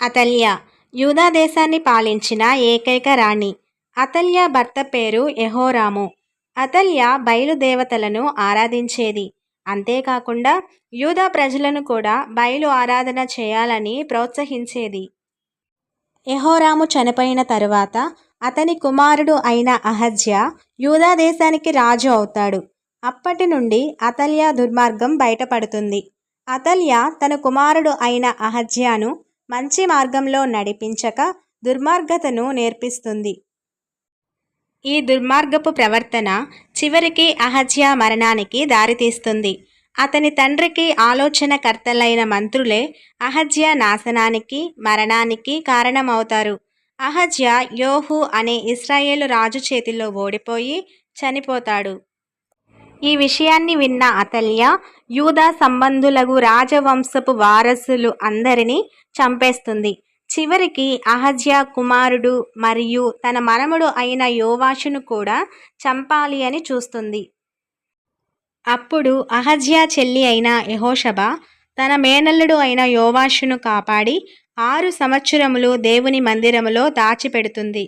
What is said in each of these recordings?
అతల్య. యూదా దేశాన్ని పాలించిన ఏకైక రాణి. అతల్య భర్త పేరు ఎహోరాము అతల్య బయలుదేవతలను ఆరాధించేది. అంతేకాకుండా యూదా ప్రజలను కూడా బయలు ఆరాధన చేయాలని ప్రోత్సహించేది. ఎహోరాము చనిపోయిన తరువాత అతని కుమారుడు అయిన అహజ్య యూదా దేశానికి రాజు అవుతాడు. అప్పటి నుండి అతల్య దుర్మార్గం బయటపడుతుంది. అతల్య తన కుమారుడు అయిన అహజ్యాను మంచి మార్గంలో నడిపించక దుర్మార్గతను నేర్పిస్తుంది. ఈ దుర్మార్గపు ప్రవర్తన చివరికి అహజ్య మరణానికి దారితీస్తుంది. అతని తండ్రికి ఆలోచనకర్తలైన మంత్రులే అహజ్య నాశనానికి మరణానికి కారణమవుతారు. అహజ్య యోహు అనే ఇస్రాయేలు రాజు చేతిలో ఓడిపోయి చనిపోతాడు. ఈ విషయాన్ని విన్న అతల్య యూదా సంబంధులగు రాజవంశపు వారసులు అందరినీ చంపేస్తుంది. చివరికి అహజ్య కుమారుడు మరియు తన మనముడు అయిన యోవాషును కూడా చంపాలి అని చూస్తుంది. అప్పుడు అహజ్య చెల్లి అయిన యహోషభ తన మేనల్లుడు అయిన యోవాషును కాపాడి ఆరు సంవత్సరములు దేవుని మందిరములో దాచిపెడుతుంది.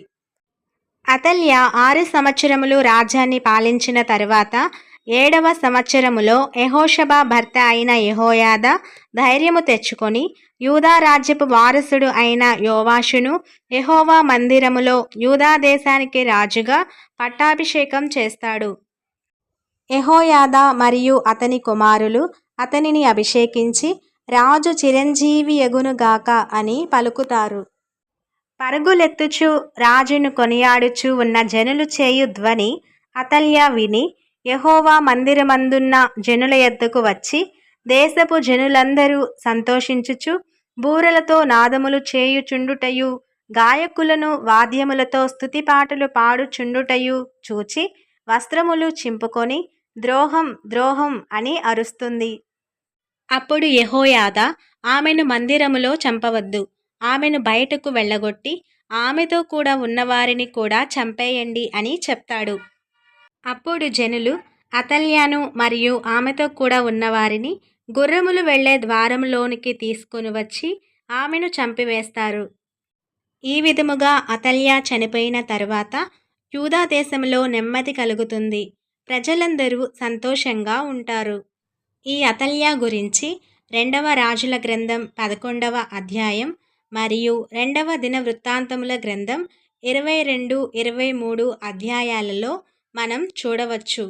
అతల్య ఆరు సంవత్సరములు రాజ్యాన్ని పాలించిన తరువాత ఏడవ సంవత్సరములో యెహోషబ భర్త అయిన యహోయాద ధైర్యము తెచ్చుకొని యూదా రాజ్యపు వారసుడు అయిన యోవాషును యహోవా మందిరములో యూదా దేశానికి రాజుగా పట్టాభిషేకం చేస్తాడు. యహోయాద మరియు అతని కుమారులు అతనిని అభిషేకించి రాజు చిరంజీవి ఎగునుగాక అని పలుకుతారు. పరుగులెత్తుచు రాజును కొనియాడుచు ఉన్న జనులు చేయు ధ్వని అతల్య విని యహోవా మందిరమందున్న జనుల ఎద్దకు వచ్చి దేశపు జనులందరూ సంతోషించుచు బూరలతో నాదములు చేయుచుండుటయు గాయకులను వాద్యములతో స్తుతిపాటలు పాడుచుండుటయు చూచి వస్త్రములు చింపుకొని ద్రోహం ద్రోహం అని అరుస్తుంది. అప్పుడు యహోయాద ఆమెను మందిరములో చంపవద్దు. ఆమెను బయటకు వెళ్ళగొట్టి ఆమెతో కూడా ఉన్నవారిని కూడా చంపేయండి అని చెప్తాడు. అప్పుడు జనులు అతల్యాను మరియు ఆమెతో కూడా ఉన్నవారిని గుర్రములు వెళ్ళే ద్వారములోనికి తీసుకుని వచ్చి ఆమెను చంపివేస్తారు. ఈ విధముగా అతల్య చనిపోయిన తరువాత యూదా దేశంలో నెమ్మది కలుగుతుంది. ప్రజలందరూ సంతోషంగా ఉంటారు. ఈ అతల్య గురించి రెండవ రాజుల గ్రంథం పదకొండవ అధ్యాయం మరియు రెండవ దిన వృత్తాంతముల గ్రంథం ఇరవై రెండు ఇరవై మూడు అధ్యాయాలలో మనం చూడవచ్చు.